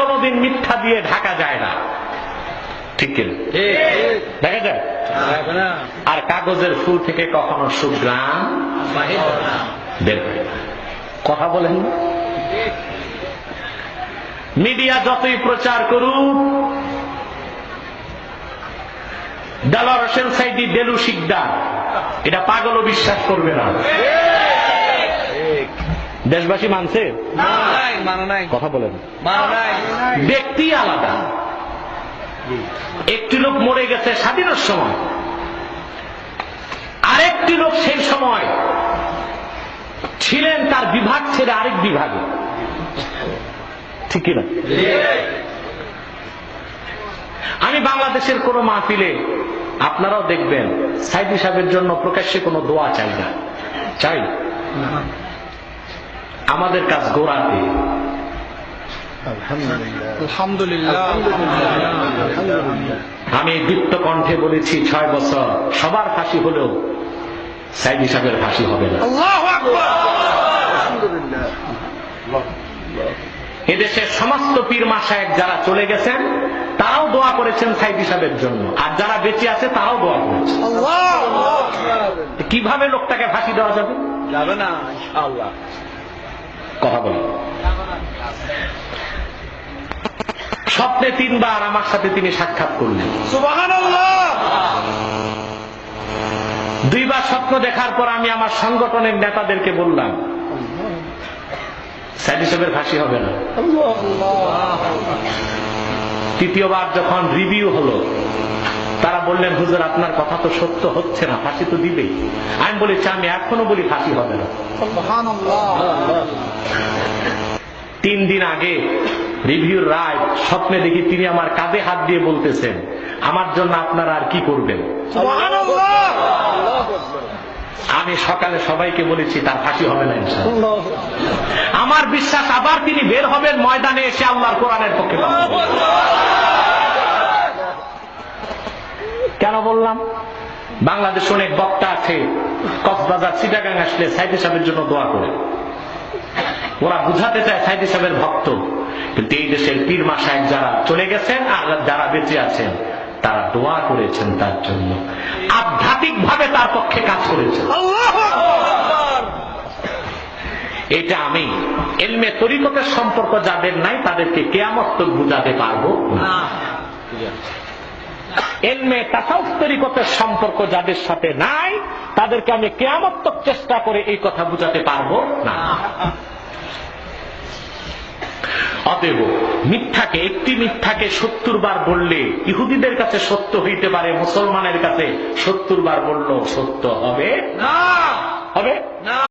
কোনোদিন মিথ্যা দিয়ে ঢাকা যায় না। ঠিক দেখা যায়? আর কাগজের ফুল থেকে কখনো সুগ্রাম বের হয় কথা বলেন মিডিয়া যতই প্রচার করুক দেলোয়ার হোসেন সাইদি দেলু শিকদার এটা পাগলও বিশ্বাস করবে না। দেশবাসী মানছে? কথা বলেন। ব্যক্তি আলাদা। একটি লোক মরে গেছে স্বাধীনের সময়। আরেকটি লোক সেই সময় ছিলেন তার বিভাগ ছেড়ে আরেক বিভাগে। ঠিক কিনা আমি বাংলাদেশের কোন মাহফিলে আপনারাও দেখবেন সাইদি সাহেবের জন্য প্রকাশ্যে কোনো দোয়া চাই না। চাই? আমাদের কাজ গোড়াতে। আমি দীপ্ত কণ্ঠে বলেছি ছয় বছর সবার ফাঁসি হলেও সাইদি সাহেবের ফাঁসি হবে না। এদেশের সমস্ত পীর মাসায়েক যারা চলে গেছেন তারাও দোয়া করেছেন সাইদি হিসাবের জন্য। আর যারা বেঁচে আছে তারাও দোয়া করেছে কীভাবে লোকটাকে ফাঁসি দেওয়া যাবে? যাবে না ইনশাআল্লাহ। কথা বলি। স্বপ্নে তিনবার আমার সাথে তিনি সাক্ষাৎ করলেন। দুইবার স্বপ্ন দেখার পর আমি আমার সংগঠনের নেতাদেরকে বললাম সাইদি সাহেবের ফাঁসি হবে না। তৃতীয়বার যখন রিভিউ হলো তারা বললেন হুজুর আপনার কথা তো সত্য হচ্ছে না ফাঁসি তো দিবেই। আমি বলেছি আমি এখনও বলি ফাঁসি হবে না। তিন দিন আগে রিভিউর রায় স্বপ্নে দেখি তিনি আমার কাঁধে হাত দিয়ে বলতেছেন আমার জন্য আপনারা আর কি করবেন? আমি সকালে সবাইকে বলেছি তার ফাঁসি হবে না আমার বিশ্বাস আবার তিনি বের হবেন ময়দানে এসে আল্লাহর কোরআনের পক্ষে কেন বললাম? বাংলাদেশ অনেক বক্তা আছে কক্সবাজার চিটাগাং আসলে সাইদি সাহেবের জন্য দোয়া করে ওরা বুঝাতে চায় সাইদি সাহেবের ভক্ত। কিন্তু এই দেশের পীর মাসায় যারা চলে গেছেন আর যারা বেঁচে আছেন তারা দোয়া করেছেন তার জন্য। আধ্যাত্মিক ভাবে তার পক্ষে কাজ করেছেন। এটা আমি এলমে তরিকতের সম্পর্ক যাদের নাই তাদেরকে কেয়ামত বুঝাতে পারব। এলমে তাসাউফ তরিকতের সম্পর্ক যাদের সাথে নাই তাদেরকে আমি কেয়ামত্তক চেষ্টা করে এই কথা বুঝাতে পারব না। অতএব মিথ্যাকে একটি মিথ্যাকে সত্তর বার বললে ইহুদিদের কাছে সত্য হইতে পারে মুসলমানের কাছে সত্তর বার বললেও সত্য হবে? না। হবে? না।